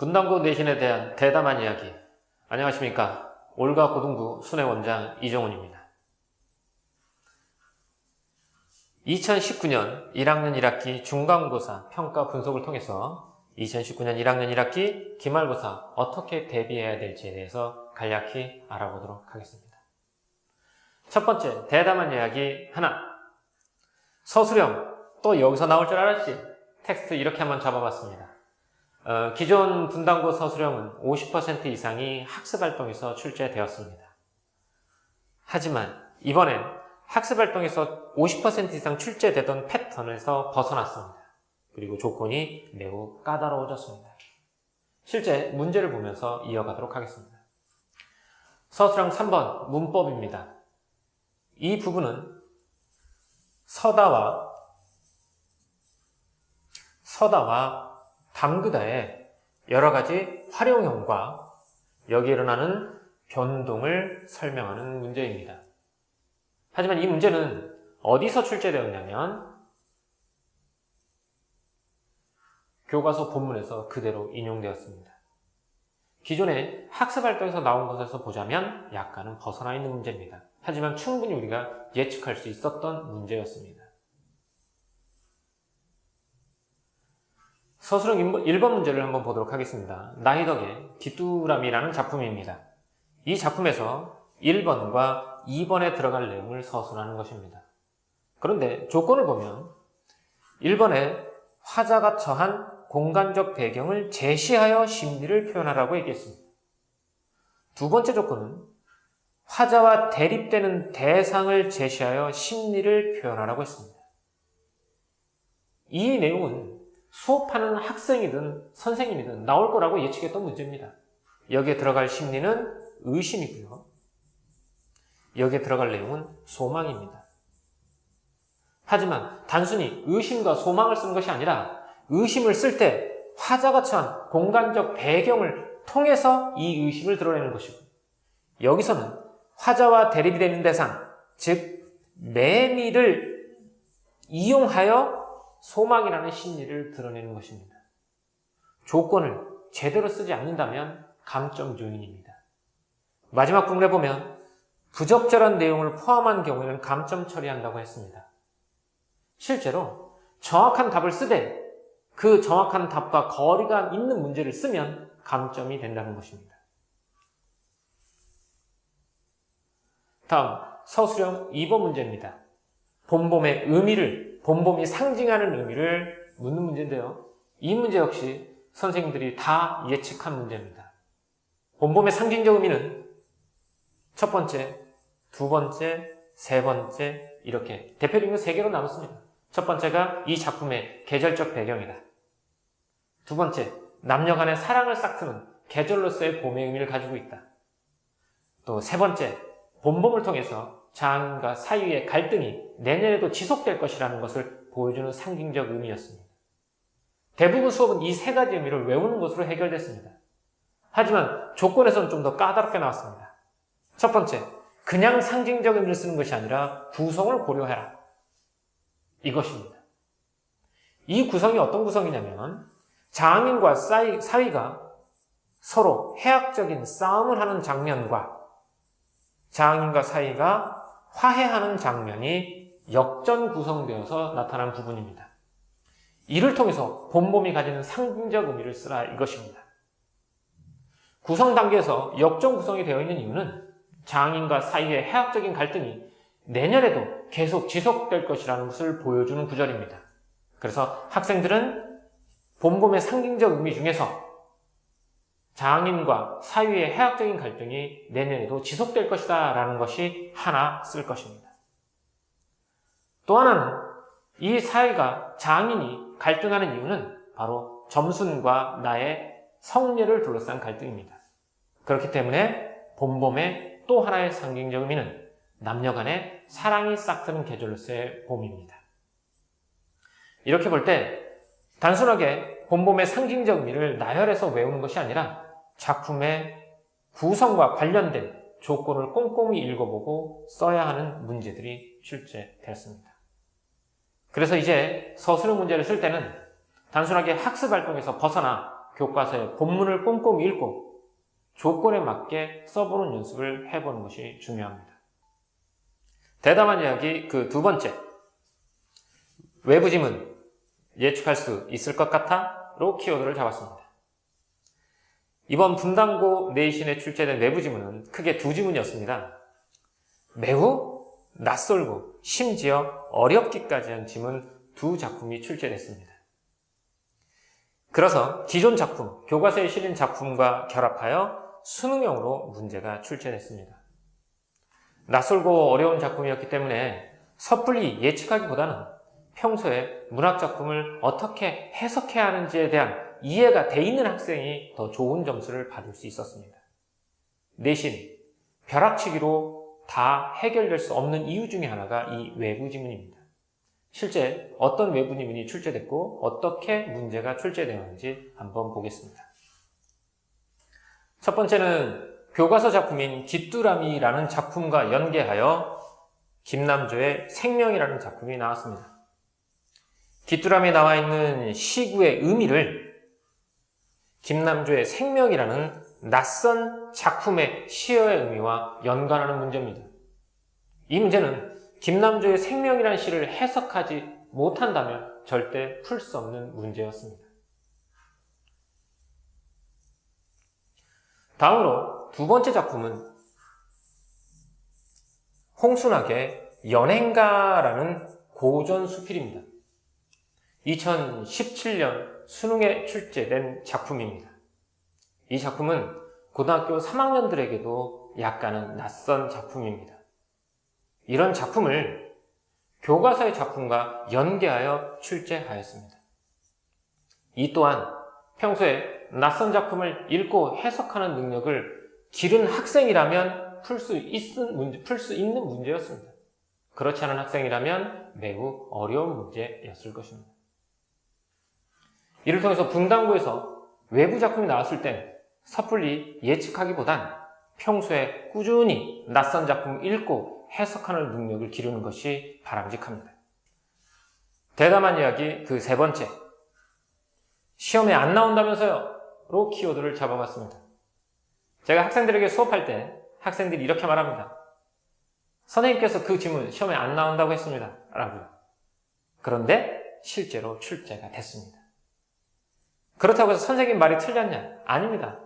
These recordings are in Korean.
분당고 내신에 대한 대담한 이야기. 안녕하십니까. 올가 고등부 순회 원장 이정훈입니다. 2019년 1학년 1학기 중간고사 평가 분석을 통해서 2019년 1학년 1학기 기말고사 어떻게 대비해야 될지에 대해서 간략히 알아보도록 하겠습니다. 첫 번째, 대담한 이야기 하나. 서술형, 또 여기서 나올 줄 알았지? 텍스트 이렇게 한번 잡아봤습니다. 어, 기존 분당고 서술형은 50% 이상이 학습활동에서 출제되었습니다. 하지만 이번엔 학습활동에서 50% 이상 출제되던 패턴에서 벗어났습니다. 그리고 조건이 매우 까다로워졌습니다. 실제 문제를 보면서 이어가도록 하겠습니다. 서술형 3번 문법입니다. 이 부분은 서다와 서다와 담그다의 여러 가지 활용형과 여기에 일어나는 변동을 설명하는 문제입니다. 하지만 이 문제는 어디서 출제되었냐면 교과서 본문에서 그대로 인용되었습니다. 기존의 학습활동에서 나온 것에서 보자면 약간은 벗어나 있는 문제입니다. 하지만 충분히 우리가 예측할 수 있었던 문제였습니다. 서술형 1번 문제를 한번 보도록 하겠습니다. 나희덕의 귀뚜라미라는 작품입니다. 이 작품에서 1번과 2번에 들어갈 내용을 서술하는 것입니다. 그런데 조건을 보면 1번에 화자가 처한 공간적 배경을 제시하여 심리를 표현하라고 얘기했습니다. 두 번째 조건은 화자와 대립되는 대상을 제시하여 심리를 표현하라고 했습니다. 이 내용은 수업하는 학생이든 선생님이든 나올 거라고 예측했던 문제입니다. 여기에 들어갈 심리는 의심이고요. 여기에 들어갈 내용은 소망입니다. 하지만 단순히 의심과 소망을 쓰는 것이 아니라 의심을 쓸 때 화자가 처한 공간적 배경을 통해서 이 의심을 드러내는 것이고 여기서는 화자와 대립이 되는 대상, 즉 매미를 이용하여 소망이라는 심리를 드러내는 것입니다. 조건을 제대로 쓰지 않는다면 감점 요인입니다. 마지막 부분에 보면 부적절한 내용을 포함한 경우에는 감점 처리한다고 했습니다. 실제로 정확한 답을 쓰되 그 정확한 답과 거리가 있는 문제를 쓰면 감점이 된다는 것입니다. 다음 서술형 2번 문제입니다. 본봄의 의미를 본봄이 상징하는 의미를 묻는 문제인데요. 이 문제 역시 선생님들이 다 예측한 문제입니다. 본봄의 상징적 의미는 첫 번째, 두 번째, 세 번째 이렇게 대표적인 세 개로 나눴습니다. 첫 번째가 이 작품의 계절적 배경이다. 두 번째, 남녀 간의 사랑을 싹트는 계절로서의 봄의 의미를 가지고 있다. 또 세 번째, 본봄을 통해서 장인과 사위의 갈등이 내년에도 지속될 것이라는 것을 보여주는 상징적 의미였습니다. 대부분 수업은 이 세 가지 의미를 외우는 것으로 해결됐습니다. 하지만 조건에서는 좀 더 까다롭게 나왔습니다. 첫 번째, 그냥 상징적 의미를 쓰는 것이 아니라 구성을 고려해라. 이것입니다. 이 구성이 어떤 구성이냐면 장인과 사위, 사위가 서로 해학적인 싸움을 하는 장면과 장인과 사이가 화해하는 장면이 역전 구성되어서 나타난 부분입니다. 이를 통해서 본봄이 가지는 상징적 의미를 쓰라 이것입니다. 구성 단계에서 역전 구성이 되어 있는 이유는 장인과 사이의 해학적인 갈등이 내년에도 계속 지속될 것이라는 것을 보여주는 구절입니다. 그래서 학생들은 본봄의 상징적 의미 중에서 장인과 사위의 해학적인 갈등이 내년에도 지속될 것이다 라는 것이 하나 쓸 것입니다. 또 하나는 이 사위가 장인이 갈등하는 이유는 바로 점순과 나의 성례를 둘러싼 갈등입니다. 그렇기 때문에 봄봄의 또 하나의 상징적 의미는 남녀 간의 사랑이 싹트는 계절로서의 봄입니다. 이렇게 볼 때 단순하게 봄봄의 상징적 의미를 나열해서 외우는 것이 아니라 작품의 구성과 관련된 조건을 꼼꼼히 읽어보고 써야 하는 문제들이 출제되었습니다. 그래서 이제 서술형 문제를 쓸 때는 단순하게 학습 활동에서 벗어나 교과서의 본문을 꼼꼼히 읽고 조건에 맞게 써보는 연습을 해보는 것이 중요합니다. 대담한 이야기 그 두 번째. 외부 지문 예측할 수 있을 것 같아? 로 키워드를 잡았습니다. 이번 분당고 내신에 출제된 외부 지문은 크게 두 지문이었습니다. 매우 낯설고 심지어 어렵기까지 한 지문 두 작품이 출제됐습니다. 그래서 기존 작품, 교과서에 실린 작품과 결합하여 수능형으로 문제가 출제됐습니다. 낯설고 어려운 작품이었기 때문에 섣불리 예측하기보다는 평소에 문학 작품을 어떻게 해석해야 하는지에 대한 이해가 돼 있는 학생이 더 좋은 점수를 받을 수 있었습니다. 내신, 벼락치기로 다 해결될 수 없는 이유 중에 하나가 이 외부 지문입니다. 실제 어떤 외부 지문이 출제됐고 어떻게 문제가 출제되었는지 한번 보겠습니다. 첫 번째는 교과서 작품인 귀뚜라미라는 작품과 연계하여 김남조의 생명이라는 작품이 나왔습니다. 귀뚜라미에 나와 있는 시구의 의미를 김남조의 생명이라는 낯선 작품의 시어의 의미와 연관하는 문제입니다. 이 문제는 김남조의 생명이라는 시를 해석하지 못한다면 절대 풀 수 없는 문제였습니다. 다음으로 두 번째 작품은 홍순학의 연행가라는 고전 수필입니다. 2017년 수능에 출제된 작품입니다. 이 작품은 고등학교 3학년들에게도 약간은 낯선 작품입니다. 이런 작품을 교과서의 작품과 연계하여 출제하였습니다. 이 또한 평소에 낯선 작품을 읽고 해석하는 능력을 기른 학생이라면 풀 수 있는 문제였습니다. 그렇지 않은 학생이라면 매우 어려운 문제였을 것입니다. 이를 통해서 분당고에서 외부 작품이 나왔을 땐 섣불리 예측하기보단 평소에 꾸준히 낯선 작품 읽고 해석하는 능력을 기르는 것이 바람직합니다. 대담한 이야기 그 세 번째. 시험에 안 나온다면서요? 로 키워드를 잡아봤습니다. 제가 학생들에게 수업할 때 학생들이 이렇게 말합니다. 선생님께서 그 질문 시험에 안 나온다고 했습니다. 라고요. 그런데 실제로 출제가 됐습니다. 그렇다고 해서 선생님 말이 틀렸냐? 아닙니다.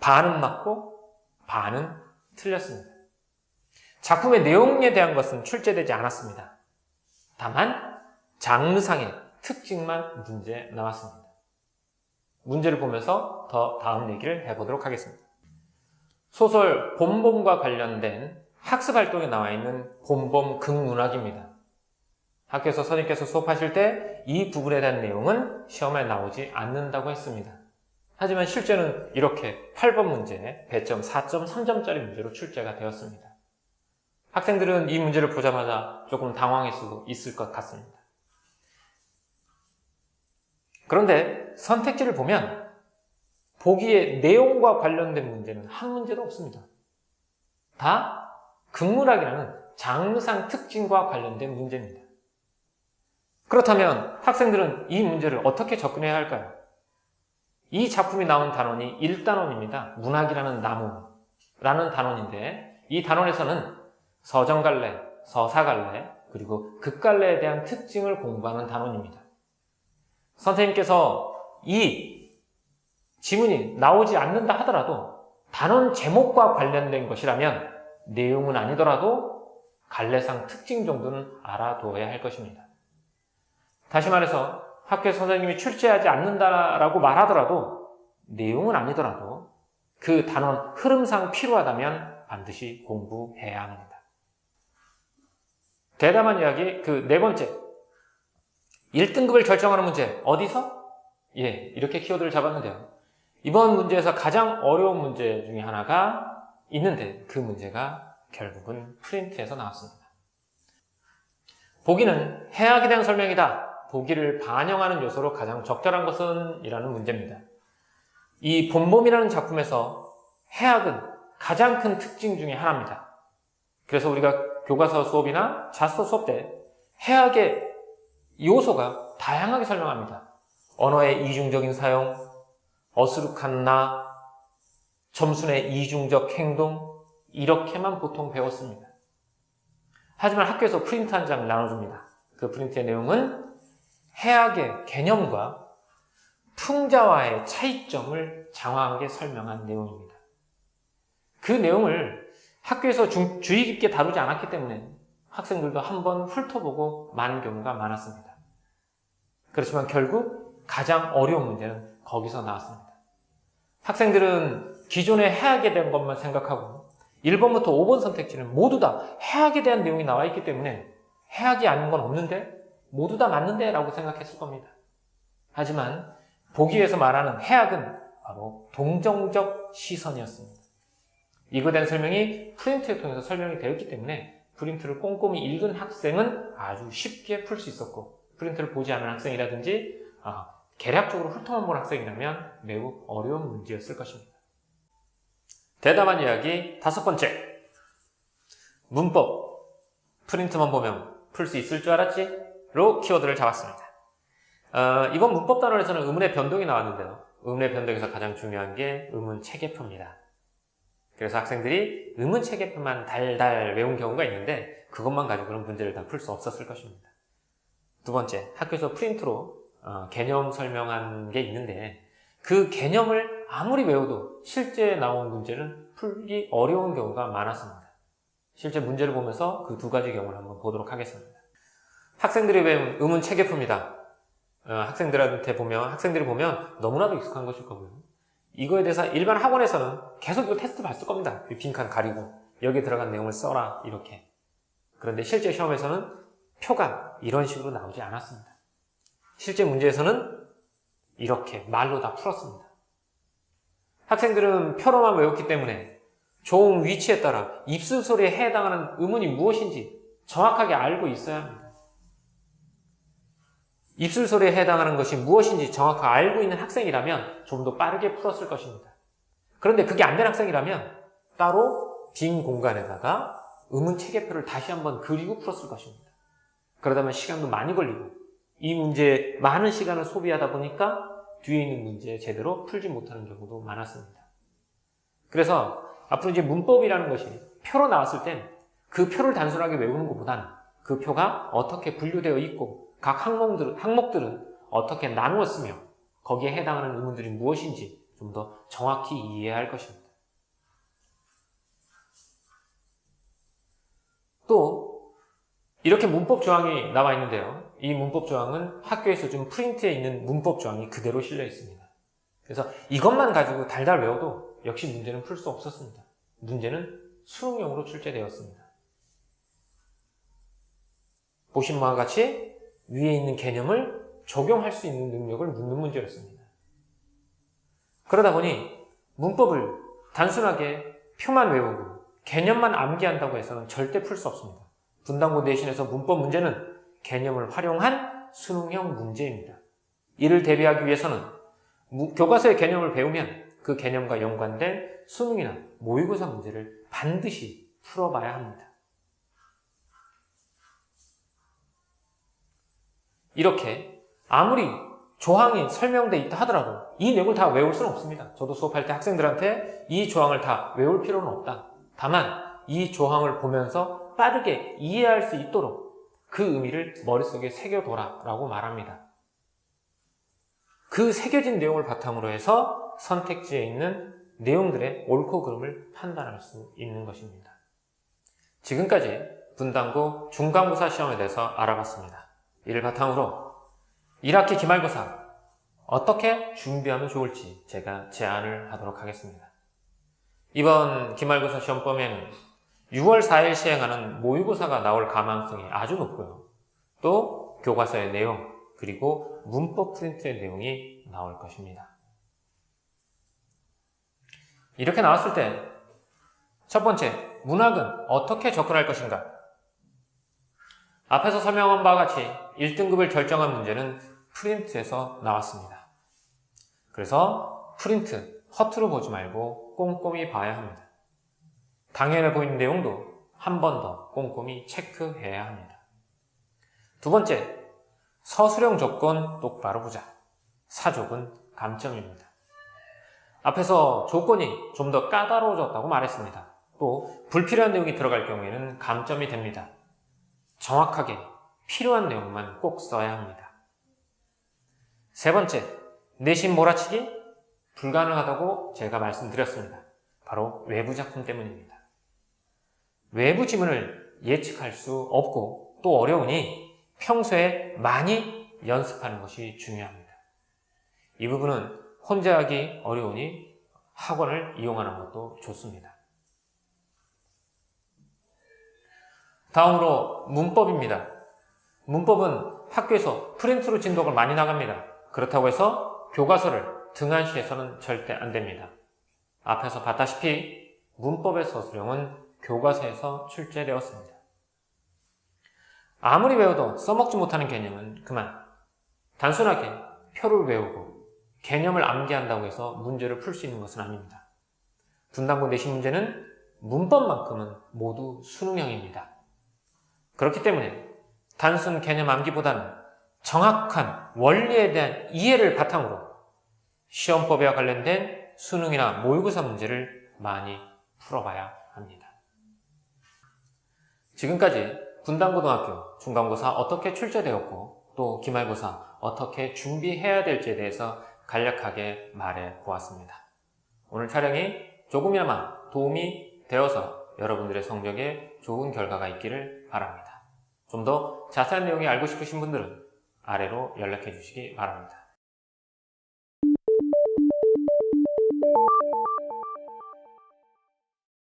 반은 맞고 반은 틀렸습니다. 작품의 내용에 대한 것은 출제되지 않았습니다. 다만 장르상의 특징만 문제 나왔습니다. 문제를 보면서 더 다음 얘기를 해보도록 하겠습니다. 소설 봄봄과 관련된 학습 활동에 나와 있는 봄봄 극문학입니다. 학교에서 선생님께서 수업하실 때 이 부분에 대한 내용은 시험에 나오지 않는다고 했습니다. 하지만 실제는 이렇게 8번 문제, 배점 4.3점짜리 문제로 출제가 되었습니다. 학생들은 이 문제를 보자마자 조금 당황할 수도 있을 것 같습니다. 그런데 선택지를 보면 보기에 내용과 관련된 문제는 한 문제도 없습니다. 다 극문학이라는 장르상 특징과 관련된 문제입니다. 그렇다면 학생들은 이 문제를 어떻게 접근해야 할까요? 이 작품이 나온 단원이 1단원입니다. 문학이라는 나무라는 단원인데 이 단원에서는 서정갈래, 서사갈래, 그리고 극갈래에 대한 특징을 공부하는 단원입니다. 선생님께서 이 지문이 나오지 않는다 하더라도 단원 제목과 관련된 것이라면 내용은 아니더라도 갈래상 특징 정도는 알아두어야 할 것입니다. 다시 말해서 학교 선생님이 출제하지 않는다라고 말하더라도 내용은 아니더라도 그 단원 흐름상 필요하다면 반드시 공부해야 합니다. 대담한 이야기 그 네 번째 1등급을 결정하는 문제 어디서? 예, 이렇게 키워드를 잡았는데요. 이번 문제에서 가장 어려운 문제 중에 하나가 있는데 그 문제가 결국은 프린트에서 나왔습니다. 보기는 해악에 대한 설명이다. 보기를 반영하는 요소로 가장 적절한 것은? 이라는 문제입니다. 이 봄봄이라는 작품에서 해악은 가장 큰 특징 중에 하나입니다. 그래서 우리가 교과서 수업이나 자소 수업 때 해악의 요소가 다양하게 설명합니다. 언어의 이중적인 사용, 어수룩한 나, 점순의 이중적 행동, 이렇게만 보통 배웠습니다. 하지만 학교에서 프린트 한 장을 나눠줍니다. 그 프린트의 내용은 해악의 개념과 풍자와의 차이점을 장황하게 설명한 내용입니다. 그 내용을 학교에서 중- 주의 깊게 다루지 않았기 때문에 학생들도 한번 훑어보고 많은 경우가 많았습니다. 그렇지만 결국 가장 어려운 문제는 거기서 나왔습니다. 학생들은 기존에 해악에 대한 것만 생각하고 1번부터 5번 선택지는 모두 다 해악에 대한 내용이 나와 있기 때문에 해악이 아닌 건 없는데 모두 다 맞는데 라고 생각했을 겁니다. 하지만 보기에서 말하는 해악은 바로 동정적 시선이었습니다. 이거에 대한 설명이 프린트를 통해서 설명이 되었기 때문에 프린트를 꼼꼼히 읽은 학생은 아주 쉽게 풀 수 있었고 프린트를 보지 않은 학생이라든지 아, 계략적으로 훑어만 본 학생이라면 매우 어려운 문제였을 것입니다. 대담한 이야기 다섯 번째 문법 프린트만 보면 풀 수 있을 줄 알았지? 로 키워드를 잡았습니다. 어, 이번 문법 단원에서는 의문의 변동이 나왔는데요. 의문의 변동에서 가장 중요한 게 의문 체계표입니다. 그래서 학생들이 의문 체계표만 달달 외운 경우가 있는데 그것만 가지고는 문제를 다 풀 수 없었을 것입니다. 두 번째, 학교에서 프린트로 어, 개념 설명한 게 있는데 그 개념을 아무리 외워도 실제 나온 문제는 풀기 어려운 경우가 많았습니다. 실제 문제를 보면서 그 두 가지 경우를 한번 보도록 하겠습니다. 학생들이 배운 의문 체계표입니다. 어, 학생들한테 보면 학생들이 보면 너무나도 익숙한 것일 거고요. 이거에 대해서 일반 학원에서는 계속 이거 테스트 봤을 겁니다. 이 빈칸 가리고 여기에 들어간 내용을 써라 이렇게. 그런데 실제 시험에서는 표가 이런 식으로 나오지 않았습니다. 실제 문제에서는 이렇게 말로 다 풀었습니다. 학생들은 표로만 외웠기 때문에 종 위치에 따라 입술 소리에 해당하는 의문이 무엇인지 정확하게 알고 있어야 합니다. 입술 소리에 해당하는 것이 무엇인지 정확하게 알고 있는 학생이라면 좀 더 빠르게 풀었을 것입니다. 그런데 그게 안 된 학생이라면 따로 빈 공간에다가 의문 체계표를 다시 한번 그리고 풀었을 것입니다. 그러다 보면 시간도 많이 걸리고 이 문제에 많은 시간을 소비하다 보니까 뒤에 있는 문제 제대로 풀지 못하는 경우도 많았습니다. 그래서 앞으로 이제 문법이라는 것이 표로 나왔을 땐 그 표를 단순하게 외우는 것보다는 그 표가 어떻게 분류되어 있고 각 항목들, 항목들은 어떻게 나누었으며 거기에 해당하는 의문들이 무엇인지 좀 더 정확히 이해해야 할 것입니다. 또 이렇게 문법 조항이 나와 있는데요. 이 문법 조항은 학교에서 좀 프린트에 있는 문법 조항이 그대로 실려 있습니다. 그래서 이것만 가지고 달달 외워도 역시 문제는 풀 수 없었습니다. 문제는 수능용으로 출제되었습니다. 보신 바와 같이 위에 있는 개념을 적용할 수 있는 능력을 묻는 문제였습니다. 그러다 보니 문법을 단순하게 표만 외우고 개념만 암기한다고 해서는 절대 풀 수 없습니다. 분당고 내신에서 문법 문제는 개념을 활용한 수능형 문제입니다. 이를 대비하기 위해서는 무- 교과서의 개념을 배우면 그 개념과 연관된 수능이나 모의고사 문제를 반드시 풀어봐야 합니다. 이렇게 아무리 조항이 설명돼 있다 하더라도 이 내용을 다 외울 수는 없습니다. 저도 수업할 때 학생들한테 이 조항을 다 외울 필요는 없다. 다만 이 조항을 보면서 빠르게 이해할 수 있도록 그 의미를 머릿속에 새겨둬라 라고 말합니다. 그 새겨진 내용을 바탕으로 해서 선택지에 있는 내용들의 옳고 그름을 판단할 수 있는 것입니다. 지금까지 분당고 중간고사 시험에 대해서 알아봤습니다. 이를 바탕으로 1학기 기말고사 어떻게 준비하면 좋을지 제가 제안을 하도록 하겠습니다. 이번 기말고사 시험 범위에는 6월 4일 시행하는 모의고사가 나올 가망성이 아주 높고요. 또 교과서의 내용 그리고 문법 프린트의 내용이 나올 것입니다. 이렇게 나왔을 때 첫 번째, 문학은 어떻게 접근할 것인가? 앞에서 설명한 바와 같이 1등급을 결정한 문제는 프린트에서 나왔습니다. 그래서 프린트, 허투루 보지 말고 꼼꼼히 봐야 합니다. 당연해 보이는 내용도 한 번 더 꼼꼼히 체크해야 합니다. 두 번째, 서술형 조건 똑바로 보자. 사족은 감점입니다. 앞에서 조건이 좀 더 까다로워졌다고 말했습니다. 또 불필요한 내용이 들어갈 경우에는 감점이 됩니다. 정확하게 필요한 내용만 꼭 써야 합니다. 세 번째, 내신 몰아치기 불가능하다고 제가 말씀드렸습니다. 바로 외부 작품 때문입니다. 외부 지문을 예측할 수 없고 또 어려우니 평소에 많이 연습하는 것이 중요합니다. 이 부분은 혼자 하기 어려우니 학원을 이용하는 것도 좋습니다. 다음으로 문법입니다. 문법은 학교에서 프린트로 진독을 많이 나갑니다. 그렇다고 해서 교과서를 등한시해서는 절대 안 됩니다. 앞에서 봤다시피 문법의 서술형은 교과서에서 출제되었습니다. 아무리 외워도 써먹지 못하는 개념은 그만. 단순하게 표를 외우고 개념을 암기한다고 해서 문제를 풀 수 있는 것은 아닙니다. 분당고 내신 문제는 문법만큼은 모두 수능형입니다. 그렇기 때문에 단순 개념 암기보다는 정확한 원리에 대한 이해를 바탕으로 시험법에와 관련된 수능이나 모의고사 문제를 많이 풀어봐야 합니다. 지금까지 분당고등학교 중간고사 어떻게 출제되었고 또 기말고사 어떻게 준비해야 될지에 대해서 간략하게 말해 보았습니다. 오늘 촬영이 조금이나마 도움이 되어서 여러분들의 성적에 좋은 결과가 있기를 바랍니다. 좀 더 자세한 내용이 알고 싶으신 분들은 아래로 연락해 주시기 바랍니다.